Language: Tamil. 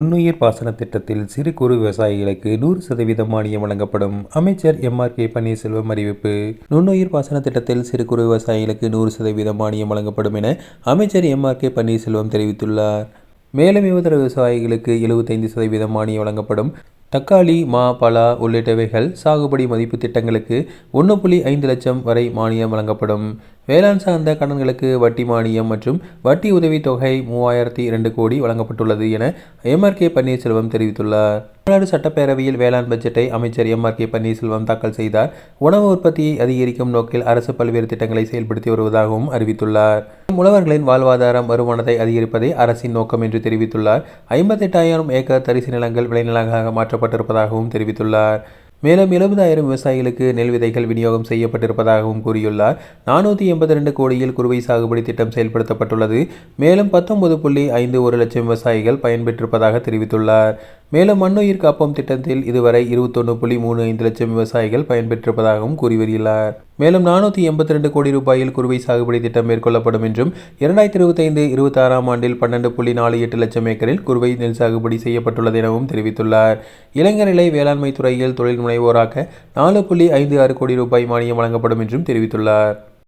நுண்ணுயிர் பாசன திட்டத்தில் சிறு குறு விவசாயிகளுக்கு நூறு சதவீதம் மானியம் வழங்கப்படும். அமைச்சர் எம். ஆர். கே. பன்னீர்செல்வம் அறிவிப்பு. நுண்ணுயிர் பாசன திட்டத்தில் சிறு குறு விவசாயிகளுக்கு நூறு சதவீதம் மானியம் வழங்கப்படும் என அமைச்சர் எம். ஆர். கே. பன்னீர்செல்வம் தெரிவித்துள்ளார். மேலும் யுவதர விவசாயிகளுக்கு எழுபத்தைந்து சதவீதம் மானியம் வழங்கப்படும். தக்காளி மா பலா உள்ளிட்டவைகள் சாகுபடி மதிப்பு திட்டங்களுக்கு ஒன்று புள்ளி ஐந்து லட்சம் வரை மானியம் வழங்கப்படும். வேளாண் சார்ந்த கடன்களுக்கு வட்டி மானியம் மற்றும் வட்டி உதவித் தொகை மூவாயிரத்தி இரண்டு கோடி வழங்கப்பட்டுள்ளது என எம்ஆர் கே. பன்னீர்செல்வம் தெரிவித்துள்ளார். தமிழ்நாடு சட்டப்பேரவையில் வேளாண் பட்ஜெட்டை அமைச்சர் எம்ஆர் கே. பன்னீர்செல்வம் தாக்கல் செய்தார். உணவு உற்பத்தியை அதிகரிக்கும் நோக்கில் அரசு பல்வேறு திட்டங்களை செயல்படுத்தி வருவதாகவும் அறிவித்துள்ளார். உழவர்களின் வாழ்வாதாரம் வருமானத்தை அதிகரிப்பதே அரசின் நோக்கம் என்று தெரிவித்துள்ளார். ஐம்பத்தெட்டாயிரம் ஏக்கர் தரிசு நிலங்கள் விளைநிலங்களாக மாற்றப்பட்டிருப்பதாகவும் தெரிவித்துள்ளார். மேலும் எழுபதாயிரம் விவசாயிகளுக்கு நெல் விதைகள் விநியோகம் செய்யப்பட்டிருப்பதாகவும் கூறியுள்ளார். நானூற்றி எண்பத்தி ரெண்டு கோடியில் குறுவை சாகுபடி திட்டம் செயல்படுத்தப்பட்டுள்ளது. மேலும் பத்தொன்பது புள்ளி ஐந்து ஒரு லட்சம் விவசாயிகள் பயன்பெற்றிருப்பதாக தெரிவித்துள்ளார். மேலும் மண்ணுயிர் காப்போம் திட்டத்தில் இதுவரை இருபத்தொன்று புள்ளி மூணு ஐந்து லட்சம் விவசாயிகள் பயன்பெற்றிருப்பதாகவும் கூறி வருகிறார். மேலும் நானூற்றி எண்பத்தி ரெண்டு கோடி ரூபாயில் குறுவை சாகுபடி திட்டம் மேற்கொள்ளப்படும் என்றும் இரண்டாயிரத்தி இருபத்தைந்து இருபத்தாறாம் ஆண்டில் பன்னெண்டு புள்ளி நாலு எட்டு லட்சம் ஏக்கரில் குறுவை நெல் சாகுபடி செய்யப்பட்டுள்ளது எனவும் தெரிவித்துள்ளார். இளைஞர்நிலை வேளாண்மை துறையில் தொழில் முனைவோராக நாலு புள்ளி ஐந்து ஆறு கோடி ரூபாய் மானியம் வழங்கப்படும் என்றும் தெரிவித்துள்ளார்.